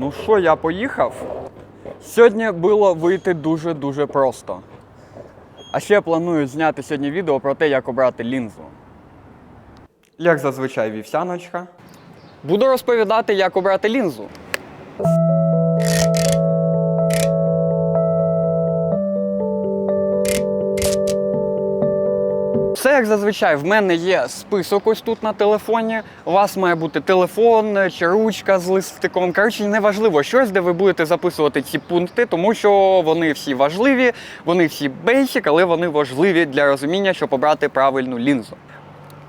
Ну що, я поїхав? Сьогодні було вийти дуже-дуже просто. А ще я планую зняти сьогодні відео про те, як обрати лінзу. Як зазвичай вівсяночка. Буду розповідати, як обрати лінзу. Все як зазвичай, в мене є список ось тут на телефоні. У вас має бути телефон чи ручка з листиком. Коротше, неважливо щось, де ви будете записувати ці пункти, тому що вони всі важливі, вони всі basic, але вони важливі для розуміння, щоб обрати правильну лінзу.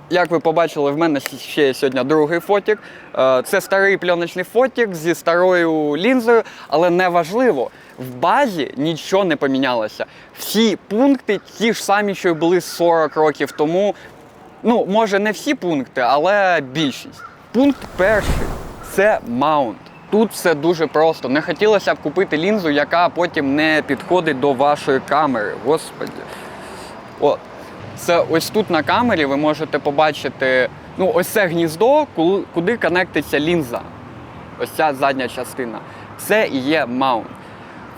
Як ви побачили, в мене ще є сьогодні другий фотік. Е, Це старий пленочний фотік зі старою лінзою, але не важливо. В базі нічого не помінялося. Всі пункти ті ж самі, що й були 40 років тому. Ну, може, не всі пункти, але більшість. Пункт перший це маунт. Тут все дуже просто. Не хотілося б купити лінзу, яка потім не підходить до вашої камери. Господи. От. Це ось тут на камері ви можете побачити ну, ось це гніздо, куди конектиться лінза. Ось ця задня частина. Це і є маунт.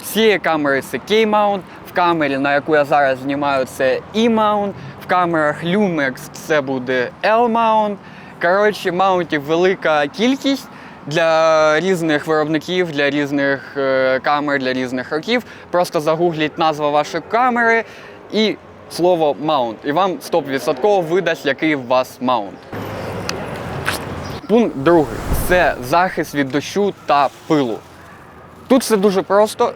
Всі камери це K-mount, в камері, на яку я зараз знімаю, це E-mount, в камерах Lumex це буде L-mount. Коротше, маунтів велика кількість для різних виробників, для різних е, камер, для різних років. Просто загугліть назву вашої камери і слово маунт. І вам 100% видасть, який у вас маунт. Пункт другий це захист від дощу та пилу. Тут все дуже просто.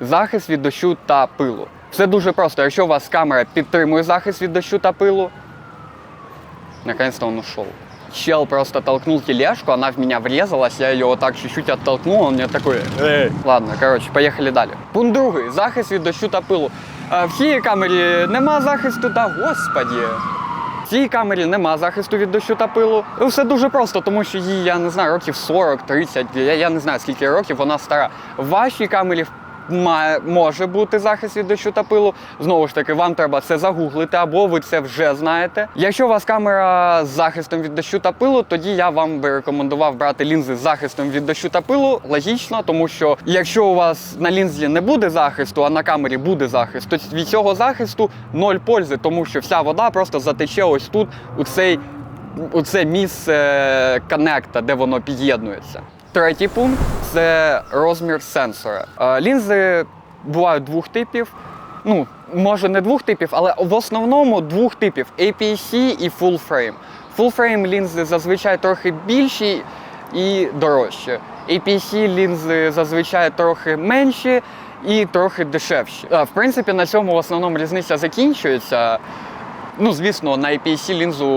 Захист від дощу та пилу. Все дуже просто. Якщо у вас камера підтримує захист від дощу та пилу, наконец-то он ушел. Чел просто толкнул тележку, она в меня врезалась, я ее вот так чуть-чуть оттолкнул, он мне такой. Ладно, короче, поїхали далі. Пункт другий. Захист від дощу та пилу. Е, В цій камері нема захисту та господі. Цій камері нема захисту від дощу та пилу. Все дуже просто, тому що їй, я не знаю, років 40-30, я, я не знаю скільки років вона стара. В вашій камері має, може бути захист від дощу та пилу. Знову ж таки, вам треба це загуглити, або ви це вже знаєте. Якщо у вас камера з захистом від дощу та пилу, тоді я вам би рекомендував брати лінзи з захистом від дощу та пилу. Логічно, тому що якщо у вас на лінзі не буде захисту, а на камері буде захист, то від цього захисту ноль пользи, тому що вся вода просто затече ось тут, у цей у це місце коннекта, де воно під'єднується. Третій пункт це розмір сенсора. Е, Лінзи бувають двох типів. Ну, може не двох типів, але в основному двох типів APC і Full Frame. Full Frame лінзи зазвичай трохи більші і дорожчі. APC лінзи зазвичай трохи менші і трохи дешевші. Е, В принципі, на цьому в основному різниця закінчується. Ну, звісно, на IPS лінзу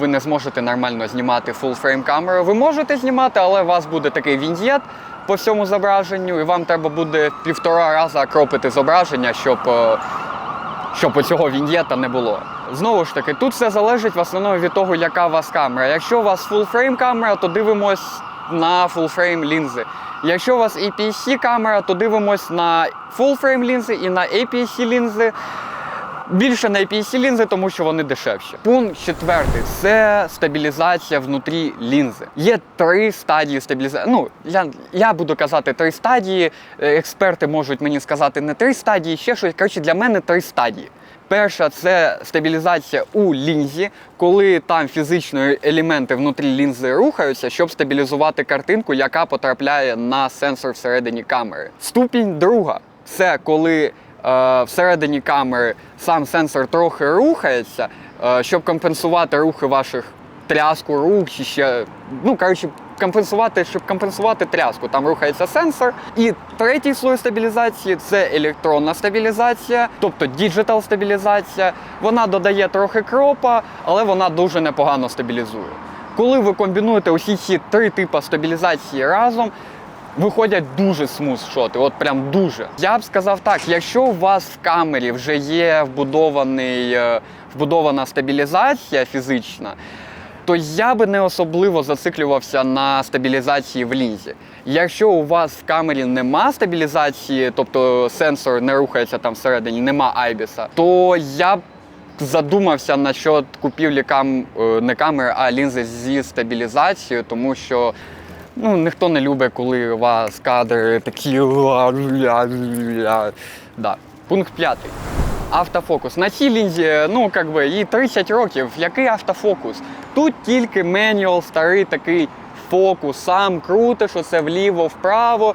ви не зможете нормально знімати frame камеру. Ви можете знімати, але у вас буде такий віньєт по всьому зображенню, і вам треба буде півтора рази кропити зображення, щоб, е, щоб оцього віньєта не було. Знову ж таки, тут все залежить в основному від того, яка у вас камера. Якщо у вас full камера, то дивимось на full лінзи. Якщо у вас APS камера, то дивимось на full лінзи і на APS лінзи. Більше на APS лінзи, тому що вони дешевші. Пункт четвертий це стабілізація внутрі лінзи. Є три стадії стабілізації. Ну, я, я буду казати три стадії. Е, Експерти можуть мені сказати не три стадії, ще щось. Коротше, для мене три стадії. Перша це стабілізація у лінзі, коли там фізично елементи внутрі лінзи рухаються, щоб стабілізувати картинку, яка потрапляє на сенсор всередині камери. Ступінь друга це коли всередині камери сам сенсор трохи рухається, е, щоб компенсувати рухи ваших тряску рук чи ще. Ну, коротше, компенсувати, щоб компенсувати тряску. Там рухається сенсор. І третій слой стабілізації це електронна стабілізація, тобто діджитал стабілізація. Вона додає трохи кропа, але вона дуже непогано стабілізує. Коли ви комбінуєте усі ці три типи стабілізації разом, виходять дуже смус шоти, от прям дуже. Я б сказав так, якщо у вас в камері вже є вбудований, е, вбудована стабілізація фізична, то я би не особливо зациклювався на стабілізації в лінзі. Якщо у вас в камері нема стабілізації, тобто сенсор не рухається там всередині, нема айбіса, то я б задумався насчет купівлі кам... е, не камери, а лінзи зі стабілізацією, тому що ну, ніхто не любить, коли у вас кадри такі. Да. Пункт п'ятий. Автофокус. На цій лінзі, ну как би, їй 30 років. Який автофокус? Тут тільки менюал, старий такий фокус. Сам крутиш оце вліво-вправо,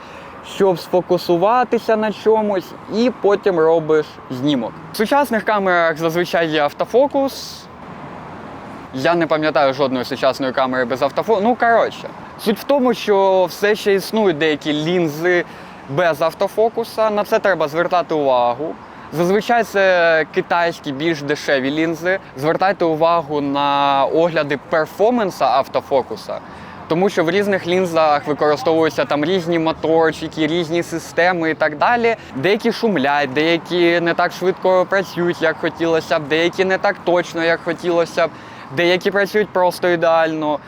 щоб сфокусуватися на чомусь, і потім робиш знімок. В сучасних камерах зазвичай є автофокус. Я не пам'ятаю жодної сучасної камери без автофокусу. Ну, коротше, суть в тому, що все ще існують деякі лінзи без автофокуса. На це треба звертати увагу. Зазвичай це китайські більш дешеві лінзи. Звертайте увагу на огляди перформанса автофокуса. Тому що в різних лінзах використовуються там різні моторчики, різні системи і так далі. Деякі шумлять, деякі не так швидко працюють, як хотілося б, деякі не так точно, як хотілося б, деякі працюють просто ідеально.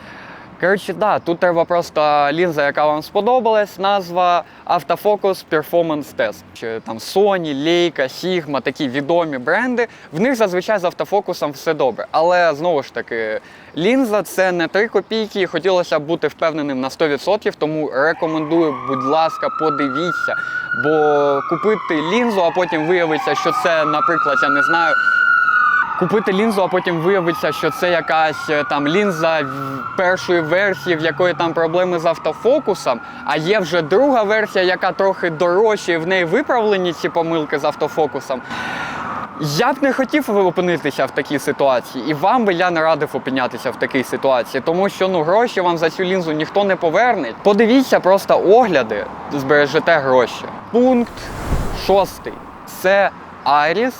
Коротше, да, тут треба просто лінза, яка вам сподобалась, назва Автофокус Performance Test. Чи там Sony, Leica, Sigma, такі відомі бренди. В них зазвичай з автофокусом все добре. Але знову ж таки, лінза це не 3 копійки, хотілося б бути впевненим на 100%, тому рекомендую, будь ласка, подивіться. Бо купити лінзу, а потім виявиться, що це, наприклад, я не знаю купити лінзу, а потім виявиться, що це якась е, там лінза першої версії, в якої там проблеми з автофокусом, а є вже друга версія, яка трохи дорожча, і в неї виправлені ці помилки з автофокусом. Я б не хотів опинитися в такій ситуації, і вам би я не радив опинятися в такій ситуації, тому що ну гроші вам за цю лінзу ніхто не поверне. Подивіться просто огляди, збережете гроші. Пункт шостий це Iris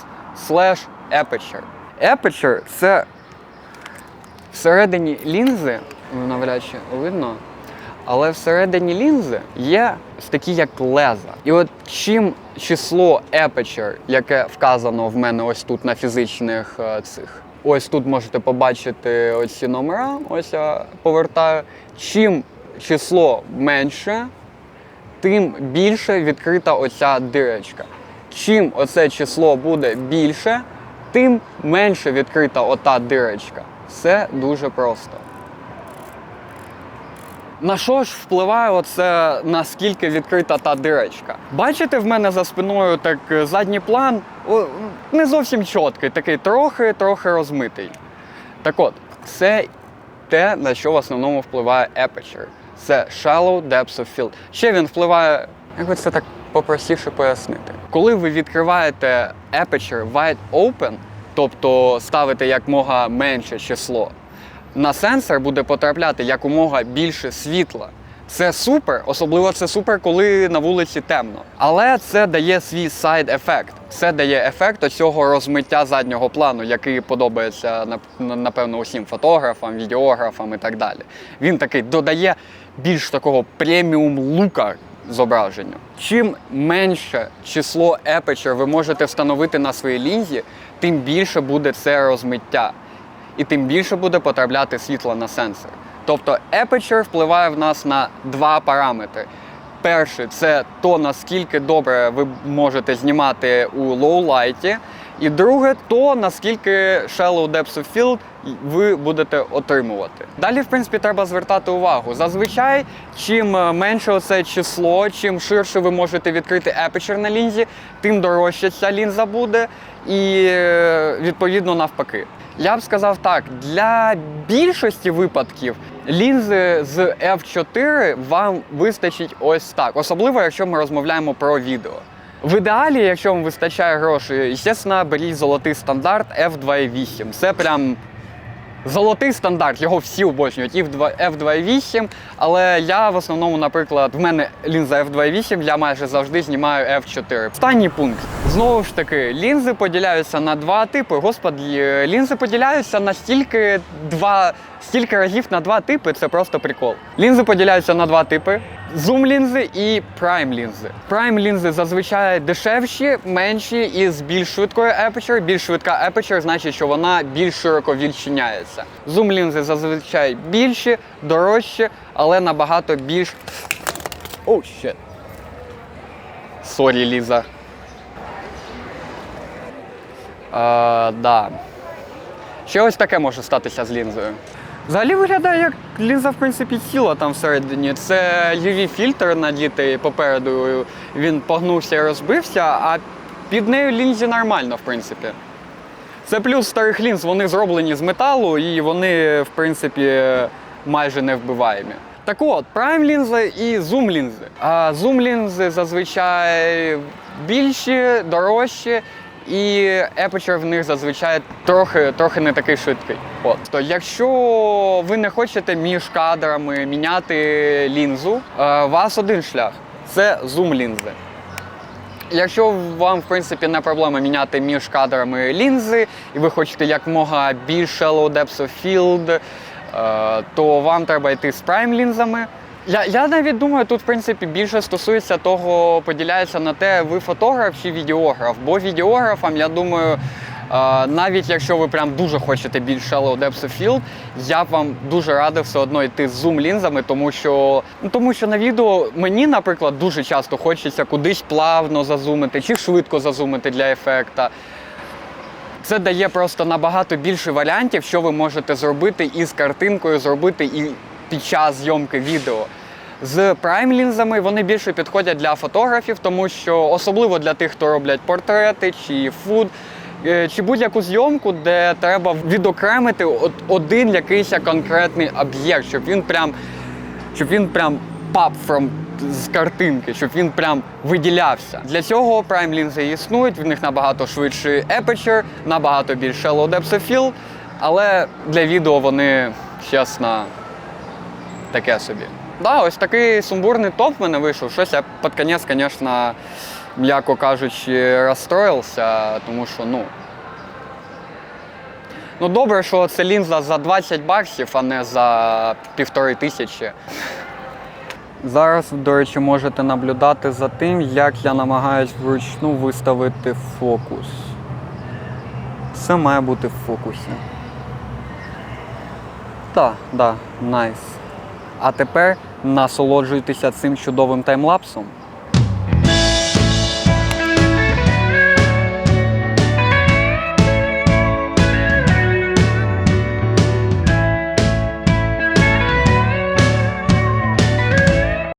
slash Aperture. Aperture – це всередині лінзи, навряд чи видно, але всередині лінзи є такі як леза. І от чим число aperture, яке вказано в мене ось тут на фізичних е, цих. Ось тут можете побачити оці номера, ось я повертаю. Чим число менше, тим більше відкрита оця дирочка. Чим оце число буде більше, тим менше відкрита ота дирочка. Все дуже просто. На що ж впливає оце, наскільки відкрита та дирочка? Бачите, в мене за спиною так е, задній план о, не зовсім чіткий, такий трохи-трохи розмитий. Так от, це те, на що в основному впливає aperture. Це shallow depth of field. Ще він впливає, як це так попростіше пояснити. Коли ви відкриваєте aperture wide open, тобто ставите якмога менше число, на сенсор буде потрапляти якомога більше світла. Це супер, особливо це супер, коли на вулиці темно. Але це дає свій сайд-ефект. Це дає ефект цього розмиття заднього плану, який подобається напевно усім фотографам, відеографам і так далі. Він такий додає більш такого преміум лука зображенню. Чим менше число aperture ви можете встановити на своїй лінзі, тим більше буде це розмиття і тим більше буде потрапляти світло на сенсор. Тобто aperture впливає в нас на два параметри. Перший це то, наскільки добре ви можете знімати у лоу-лайті. І друге, то наскільки shallow depth of field ви будете отримувати. Далі, в принципі, треба звертати увагу. Зазвичай, чим е, менше оце число, чим ширше ви можете відкрити aperture на лінзі, тим дорожча ця лінза буде, і е, відповідно навпаки. Я б сказав так, для більшості випадків лінзи з F4 вам вистачить ось так, особливо якщо ми розмовляємо про відео. В ідеалі, якщо вам вистачає грошей, звісно, беріть золотий стандарт F2.8. Це прям золотий стандарт, його всі обожнюють, і в 2 F2.8, але я в основному, наприклад, в мене лінза F2.8, я майже завжди знімаю F4. Останній пункт. Знову ж таки, лінзи поділяються на два типи. Господі, е, лінзи поділяються на стільки два, стільки разів на два типи, це просто прикол. Лінзи поділяються на два типи: зум лінзи і прайм лінзи. Прайм лінзи зазвичай дешевші, менші і з більш швидкою aperture. Більш швидка aperture значить, що вона більш широко відчиняється. Зум лінзи зазвичай більші, дорожчі, але набагато більш. Оу, oh, щет. Сорі, Ліза. А, да. Ще ось таке може статися з лінзою. Взагалі виглядає як лінза, в принципі, ціла там всередині. Це UV-фільтр надітий попереду, він погнувся і розбився, а під нею лінзі нормально, в принципі. Це плюс старих лінз, вони зроблені з металу і вони, в принципі, майже не вбиваємі. Так от, прайм лінзи і зум лінзи. А зум лінзи зазвичай більші, дорожчі, і aperture в них зазвичай трохи, трохи не такий швидкий. От. То якщо ви не хочете між кадрами міняти лінзу, е, у вас один шлях це зум лінзи. Якщо вам, в принципі, не проблема міняти між кадрами лінзи, і ви хочете якмога більше low depth of field, е, то вам треба йти з прайм лінзами. Я, я навіть думаю, тут в принципі більше стосується того, поділяється на те, ви фотограф чи відеограф. Бо відеографам, я думаю, е, навіть якщо ви прям дуже хочете більш shallow depth of field, я б вам дуже радив все одно йти з зум лінзами, тому що, ну, тому що на відео мені, наприклад, дуже часто хочеться кудись плавно зазумити чи швидко зазумити для ефекта. Це дає просто набагато більше варіантів, що ви можете зробити із картинкою, зробити і під час зйомки відео. З прайм лінзами вони більше підходять для фотографів, тому що особливо для тих, хто роблять портрети чи фуд, е, чи будь-яку зйомку, де треба відокремити один якийсь конкретний об'єкт, щоб він прям щоб він прям pop from з картинки, щоб він прям виділявся. Для цього прайм лінзи існують, в них набагато швидший aperture, набагато більше shallow depth of field, але для відео вони, чесно, таке собі. Да, ось такий сумбурний топ в мене вийшов. Щось я під кінець, звісно, м'яко кажучи, розстроївся, тому що, ну. Ну, добре, що це лінза за 20 баксів, а не за півтори тисячі. Зараз, до речі, можете наблюдати за тим, як я намагаюсь вручну виставити фокус. Все має бути в фокусі. Так, да, найс. А тепер насолоджуйтеся цим чудовим таймлапсом.